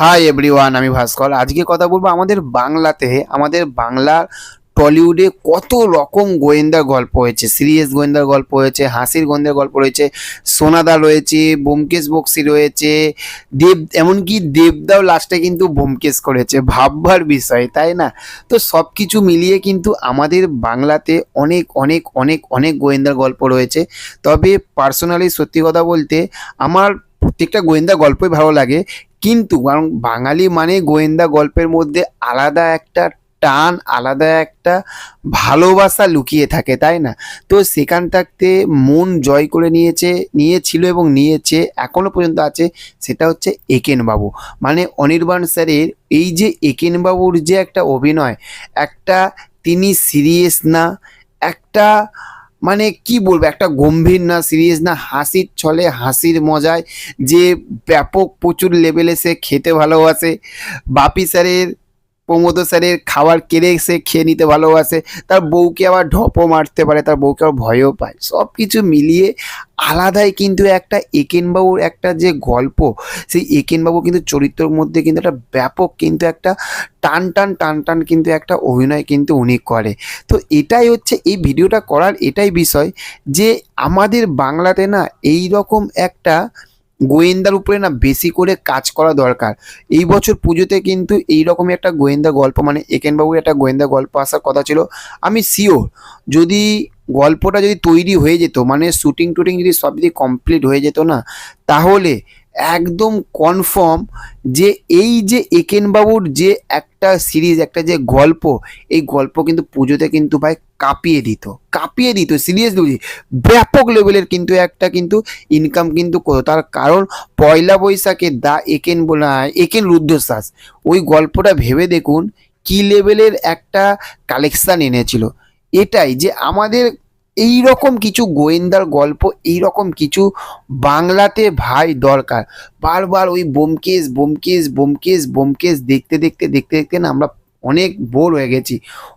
Hi everyone আমি ভাস্কর। আজকে কথা বলব আমাদের বাংলাতে। আমাদের বাংলার টলিউডে কত রকম গোয়েন্দা গল্প হয়েছে। সিরিয়াস গোয়েন্দার গল্প হয়েছে, হাসির গোয়েন্দার গল্প রয়েছে, সোনাদা রয়েছে বোমকেশ বক্সি রয়েছে, দেব, এমনকি দেবদাও লাস্টে কিন্তু বোমকেশ করেছে, ভাববার বিষয়, তাই না? তো সব কিছু মিলিয়ে কিন্তু আমাদের বাংলাতে অনেক অনেক অনেক অনেক গোয়েন্দার গল্প রয়েছে। তবে পার্সোনালি সত্যি কথা বলতে, আমার প্রত্যেকটা গোয়েন্দা গল্পই ভালো লাগে। কিন্তু কারণ বাঙালি মানে গোয়েন্দা গল্পের মধ্যে আলাদা একটা টান, আলাদা একটা ভালোবাসা লুকিয়ে থাকে, তাই না? তো সেখান থাকতে মন জয় করে নিয়েছে, নিয়েছিল এবং নিয়েছে, এখনও পর্যন্ত আছে, সেটা হচ্ছে একেন বাবু মানে অনির্বাণ স্যারের এই যে একেন বাবুর যে একটা অভিনয়, একটা তিনি সিরিয়াস না, একটা মানে কি বলব, একটা গম্ভীর না সিরিজ না, হাসির ছলে, হাসির মজায় যে ব্যাপক প্রচুর লেভেলে সে খেতে ভালোবাসে। বাপি স্যারের প্রমোদ স্যারের খাবার কেড়ে সে খেয়ে নিতে ভালোবাসে, তার বউকে আবার ঢপও মারতে পারে, তার বউকে আবার ভয়ও পায়। সব কিছু মিলিয়ে আলাদাই কিন্তু একটা একেনবাবুর একটা যে গল্প, সেই একেনবাবু কিন্তু চরিত্রের মধ্যে কিন্তু একটা ব্যাপক কিন্তু একটা টান টান টান টান কিন্তু একটা অভিনয় কিন্তু উনি করে। তো এটাই হচ্ছে, এই ভিডিওটা করার এটাই বিষয় যে আমাদের বাংলাতে না এই রকম একটা গোয়েন্দার উপরে না বেশি করে কাজ করা দরকার। এই বছর পুজোতে কিন্তু এই রকমই একটা গোয়েন্দা গল্প মানে একেনবাবুর একটা গোয়েন্দা গল্প আসার কথা ছিল। আমি শিওর যদি গল্পটা যদি তৈরি হয়ে যেত মানে শুটিং টুটিং যদি সব যদি কমপ্লিট হয়ে যেত না, তাহলে একদম কনফার্ম যে এই যে একেনবাবুর যে একটা সিরিজ একটা যে গল্প, এই গল্প কিন্তু পুজোতে কিন্তু ভাই কাঁপিয়ে দিত কাঁপিয়ে দিত সিরিয়াসলি ব্যাপক লেভেলের কিন্তু একটা কিন্তু ইনকাম কিন্তু করতো। তার কারণ পয়লা বৈশাখে দা একেন বলা একেন রুদ্রশ্বাস, ওই গল্পটা ভেবে দেখুন কি লেভেলের একটা কালেকশান এনেছিল। এটাই যে আমাদের এই রকম কিছু গোয়েন্দার গল্প এই রকম কিছু বাংলাতে ভাই দরকার। বারবার ওই বোমকেশ বোমকেশ বোমকেশ বোমকেশ দেখতে দেখতে দেখতে দেখতে না আমরা অনেক বোর হয়ে গেছি।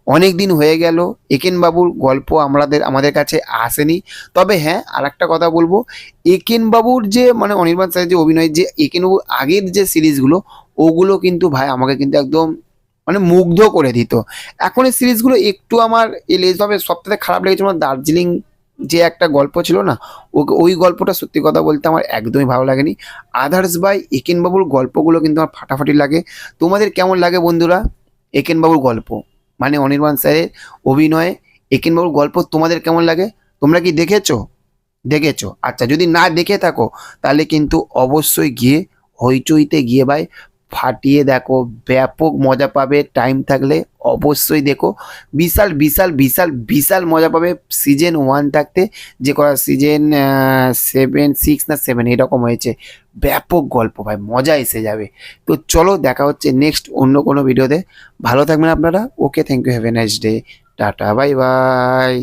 অনেক দিন হয়ে গেল একেন বাবুর গল্প আমাদের আমাদের কাছে আসেনি। তবে হ্যাঁ আর একটা কথা বলব একেন বাবুর যে মানে অনির্বাণ স্যারের যে অভিনয়, যে একেন বাবুর আগের যে সিরিজগুলো, ওগুলো কিন্তু ভাই আমাকে কিন্তু একদম মানে মুগ্ধ করে দিত। এখন এই সিরিজগুলো একটু আমার এলে তবে সবথেকে খারাপ লেগেছে আমার দার্জিলিং যে একটা গল্প ছিল না ওই গল্পটা সত্যি কথা বলতে আমার একদমই ভালো লাগেনি। আদার্স বাই একেন বাবুর গল্পগুলো কিন্তু আমার ফাটাফাটি লাগে। তোমাদের কেমন লাগে বন্ধুরা একেন বাবুর গল্প? মানে অনির্বাণ স্যারের অভিনয়ে একেনবাবুর গল্প তোমাদের কেমন লাগে? তোমরা কি দেখেছ? দেখেছ। আচ্ছা যদি না দেখে থাকো, তাহলে কিন্তু অবশ্যই গিয়ে হইচইতে গিয়ে ভাই ফাটিয়ে দেখো, ব্যাপক মজা পাবে টাইম থাকলে অবশ্যই দেখো। বিশাল বিশাল বিশাল বিশাল মজা পাবে সিজন ওয়ান থাকতে, যে করা সিজন সেভেন সিক্স না সেভেন এরকম হয়েছে। ব্যাপক গল্প ভাই, মজা এসে যাবে। তো চলো দেখা হচ্ছে নেক্সট অন্য কোনো ভিডিওতে ভালো থাকবেন আপনারা। Okay thank you have a nice day ta-ta bye bye